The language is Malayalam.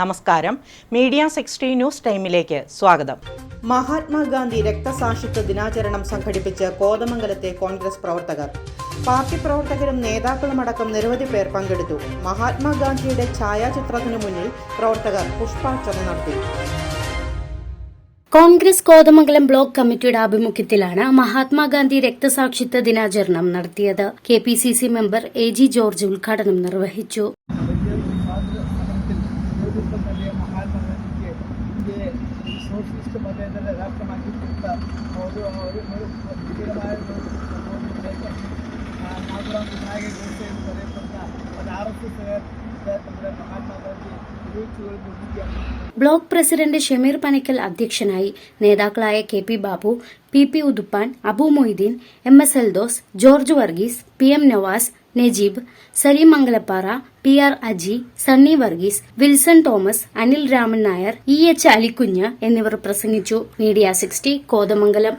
നമസ്കാരം. മീഡിയ സിക്സ്റ്റി ന്യൂസ് ടൈമിലേക്ക് സ്വാഗതം. മഹാത്മാഗാന്ധി രക്തസാക്ഷിത്വ ദിനാചരണം സംഘടിപ്പിച്ച് കോതമംഗലത്തെ കോൺഗ്രസ് പ്രവർത്തകർ. പാർട്ടി പ്രവർത്തകരും നേതാക്കളും അടക്കം നിരവധി പേർ പങ്കെടുത്തു. മഹാത്മാഗാന്ധിയുടെ ഛായാചിത്രത്തിനു മുന്നിൽ പ്രവർത്തകർ പുഷ്പാർച്ചന നടത്തി. കോൺഗ്രസ് കോതമംഗലം ബ്ലോക്ക് കമ്മിറ്റിയുടെ ആഭിമുഖ്യത്തിലാണ് മഹാത്മാഗാന്ധി രക്തസാക്ഷിത്വ ദിനാചരണം നടത്തിയത്. K P C C member A G George ഉദ്ഘാടനം നിർവഹിച്ചു. ಜಿಲ್ಲೆಯ ಮಹಾತ್ಮಗಾಂಧಿಗೆ ಹಿಂದೆ ಸೋಷಿಸ್ಟ್ ವಲಯದಲ್ಲಿ ರಾಷ್ಟ್ರವಾಗಿ ಕೊಟ್ಟ ಅವರು ಅವರುಗಳು ನಾಗರಾಮ್ ನಾಯಕ ಗೋಡ್ಸೆ ಬರೆಯಲ್ಪಟ್ಟ ಅದು ಆರ್ ಎಸ್ ಎಸ್ ತಂದರೆ ಮಹಾತ್ಮ ಗಾಂಧಿ ബ്ലോക്ക് പ്രസിഡന്റ് ഷമീർ പനക്കൽ അധ്യക്ഷനായി നേതാക്കളായ K P Babu P P Uduppan Abu Moideen M S Eldhose George Varghese P M Navas Najeeb Saleem Mangalappara P R Aji Sunny Varghese Wilson Thomas Anil Raman Nair E H Alikunju എന്നിവർ പ്രസംഗിച്ചു. Media sixty Kothamangalam.